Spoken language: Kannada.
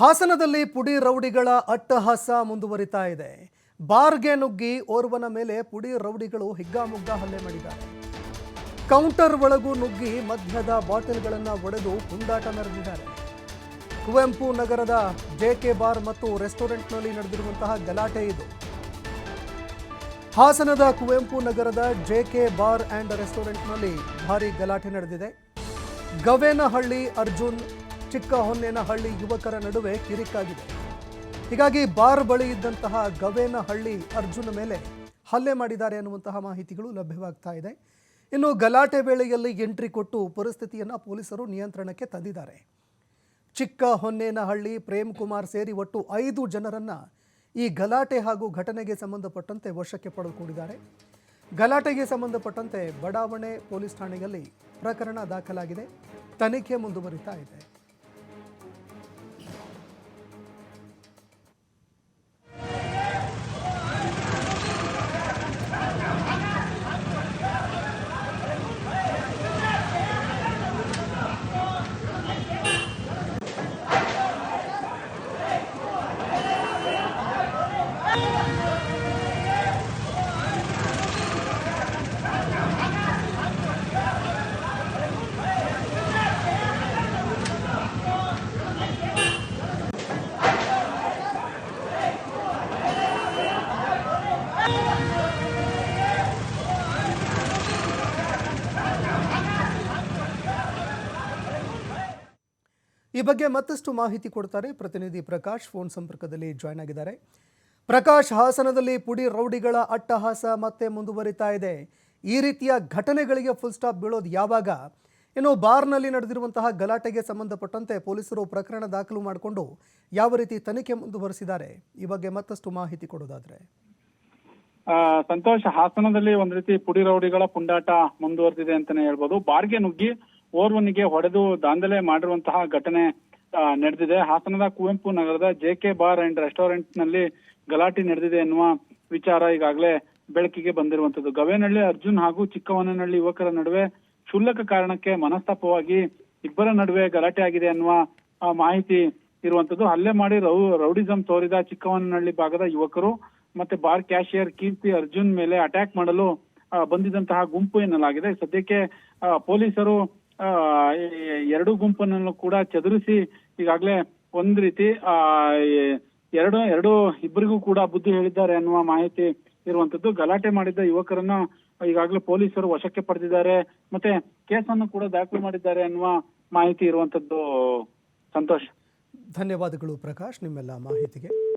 ಹಾಸನದಲ್ಲಿ ಪುಡಿ ರೌಡಿಗಳ ಅಟ್ಟಹಾಸ ಮುಂದುವರಿತಾ ಇದೆ. ಬಾರ್ಗೆ ನುಗ್ಗಿ ಓರ್ವನ ಮೇಲೆ ಪುಡಿ ರೌಡಿಗಳು ಹಿಗ್ಗಾಮುಗ್ಗಾ ಹಲ್ಲೆ ಮಾಡಿದ್ದಾರೆ. ಕೌಂಟರ್ ಒಳಗೂ ನುಗ್ಗಿ ಮದ್ಯದ ಬಾಟಲ್ಗಳನ್ನು ಒಡೆದು ಪುಂಡಾಟ ನಡೆದಿದ್ದಾರೆ. ಕುವೆಂಪು ನಗರದ ಜೆಕೆ ಬಾರ್ ಮತ್ತು ರೆಸ್ಟೋರೆಂಟ್ನಲ್ಲಿ ನಡೆದಿರುವಂತಹ ಗಲಾಟೆ ಇದು. ಹಾಸನದ ಕುವೆಂಪು ನಗರದ ಜೆಕೆ ಬಾರ್ ಆ್ಯಂಡ್ ರೆಸ್ಟೋರೆಂಟ್ನಲ್ಲಿ ಭಾರಿ ಗಲಾಟೆ ನಡೆದಿದೆ. ಗವೇನಹಳ್ಳಿ ಅರ್ಜುನ್ ಚಿಕ್ಕ ಹೊನ್ನೇನಹಳ್ಳಿ ಯುವಕರ ನಡುವೆ ಕಿರಿಕಾಗಿದೆ. ಹೀಗಾಗಿ ಬಾರ್ ಬಳಿ ಇದ್ದಂತಹ ಗವೇನಹಳ್ಳಿ ಅರ್ಜುನ ಮೇಲೆ ಹಲ್ಲೆ ಮಾಡಿದ್ದಾರೆ ಅನ್ನುವಂತಹ ಮಾಹಿತಿಗಳು ಲಭ್ಯವಾಗ್ತಾ ಇದೆ. ಇನ್ನು ಗಲಾಟೆ ವೇಳೆಯಲ್ಲಿ ಎಂಟ್ರಿ ಕೊಟ್ಟು ಪರಿಸ್ಥಿತಿಯನ್ನು ಪೊಲೀಸರು ನಿಯಂತ್ರಣಕ್ಕೆ ತಂದಿದ್ದಾರೆ. ಚಿಕ್ಕ ಹೊನ್ನೇನಹಳ್ಳಿ ಪ್ರೇಮ್ ಕುಮಾರ್ ಸೇರಿ ಒಟ್ಟು ಐದು ಜನರನ್ನ ಈ ಗಲಾಟೆ ಹಾಗೂ ಘಟನೆಗೆ ಸಂಬಂಧಪಟ್ಟಂತೆ ವಶಕ್ಕೆ ಪಡೆದುಕೊಂಡಿದ್ದಾರೆ. ಗಲಾಟೆಗೆ ಸಂಬಂಧಪಟ್ಟಂತೆ ಬಡಾವಣೆ ಪೊಲೀಸ್ ಠಾಣೆಯಲ್ಲಿ ಪ್ರಕರಣ ದಾಖಲಾಗಿದೆ. ತನಿಖೆ ಮುಂದುವರಿತಾ ಇದೆ. ಈ ಬಗ್ಗೆ ಮತ್ತಷ್ಟು ಮಾಹಿತಿ ಕೊಡ್ತಾರೆ ಪ್ರತಿನಿಧಿ ಪ್ರಕಾಶ್ ಫೋನ್ ಸಂಪರ್ಕದಲ್ಲಿ ಜಾಯ್ನ್ ಆಗಿದ್ದಾರೆ. ಪ್ರಕಾಶ್ ಹಾಸನದಲ್ಲಿ ಪುಡಿ ರೌಡಿಗಳ ಅಟ್ಟಹಾಸ ಮತ್ತೆ ಮುಂದುವರಿತಾ ಇದೆ. ಈ ರೀತಿಯ ಘಟನೆಗಳಿಗೆ ಫುಲ್ ಸ್ಟಾಪ್ ಬೀಳೋದು ಯಾವಾಗ? ಇನ್ನು ಬಾರ್ನಲ್ಲಿ ನಡೆದಿರುವಂತಹ ಗಲಾಟೆಗೆ ಸಂಬಂಧಪಟ್ಟಂತೆ ಪೊಲೀಸರು ಪ್ರಕರಣ ದಾಖಲು ಮಾಡಿಕೊಂಡು ಯಾವ ರೀತಿ ತನಿಖೆ ಮುಂದುವರಿಸಿದ್ದಾರೆ? ಈ ಬಗ್ಗೆ ಮತ್ತಷ್ಟು ಮಾಹಿತಿ ಕೊಡೋದಾದ್ರೆ. ಸಂತೋಷ, ಹಾಸನದಲ್ಲಿ ಒಂದ್ ರೀತಿ ಪುಡಿ ರೌಡಿಗಳ ಪುಂಡಾಟ ಮುಂದುವರೆದಿದೆ ಅಂತಾನೆ ಹೇಳ್ಬೋದು. ಬಾರ್ಗೆ ನುಗ್ಗಿ ಓರ್ವನಿಗೆ ಹೊಡೆದು ದಾಂಧಲೆ ಮಾಡಿರುವಂತಹ ಘಟನೆ ನಡೆದಿದೆ. ಹಾಸನದ ಕುವೆಂಪು ನಗರದ ಜೆ ಕೆ ಬಾರ್ ಅಂಡ್ ರೆಸ್ಟೋರೆಂಟ್ನಲ್ಲಿ ಗಲಾಟೆ ನಡೆದಿದೆ ಎನ್ನುವ ವಿಚಾರ ಈಗಾಗಲೇ ಬೆಳಕಿಗೆ ಬಂದಿರುವಂತದ್ದು ಗವೇನಹಳ್ಳಿ ಅರ್ಜುನ್ ಹಾಗೂ ಚಿಕ್ಕವನಹಳ್ಳಿ ಯುವಕರ ನಡುವೆ ಕ್ಷುಲ್ಲಕ ಕಾರಣಕ್ಕೆ ಮನಸ್ತಾಪವಾಗಿ ಇಬ್ಬರ ನಡುವೆ ಗಲಾಟೆ ಆಗಿದೆ ಎನ್ನುವ ಮಾಹಿತಿ ಇರುವಂತದ್ದು ಹಲ್ಲೆ ಮಾಡಿ ರೌ, ರೌಡಿಸಂ ತೋರಿದ ಚಿಕ್ಕವನಹಳ್ಳಿ ಭಾಗದ ಯುವಕರು ಮತ್ತೆ ಬಾರ್ ಕ್ಯಾಶಿಯರ್ ಕೀರ್ತಿ ಅರ್ಜುನ್ ಮೇಲೆ ಅಟ್ಯಾಕ್ ಮಾಡಲು ಬಂದಿದಂತಹ ಗುಂಪು ಎನ್ನಲಾಗಿದೆ. ಸದ್ಯಕ್ಕೆ ಪೊಲೀಸರು ಎರಡು ಗುಂಪನ್ನು ಕೂಡ ಚದುರಿಸಿ ಈಗಾಗಲೇ ಒಂದ್ ರೀತಿ, ಆ ಎರಡು ಎರಡು ಇಬ್ಬರಿಗೂ ಕೂಡ ಬುದ್ಧಿ ಹೇಳಿದ್ದಾರೆ ಅನ್ನುವ ಮಾಹಿತಿ ಇರುವಂತದ್ದು. ಗಲಾಟೆ ಮಾಡಿದ್ದ ಯುವಕರನ್ನ ಈಗಾಗಲೇ ಪೊಲೀಸರು ವಶಕ್ಕೆ ಪಡೆದಿದ್ದಾರೆ. ಮತ್ತೆ ಕೇಸನ್ನು ಕೂಡ ದಾಖಲು ಮಾಡಿದ್ದಾರೆ ಅನ್ನುವ ಮಾಹಿತಿ ಇರುವಂತದ್ದು. ಸಂತೋಷ್. ಧನ್ಯವಾದಗಳು ಪ್ರಕಾಶ್, ನಿಮ್ಮೆಲ್ಲ ಮಾಹಿತಿಗೆ.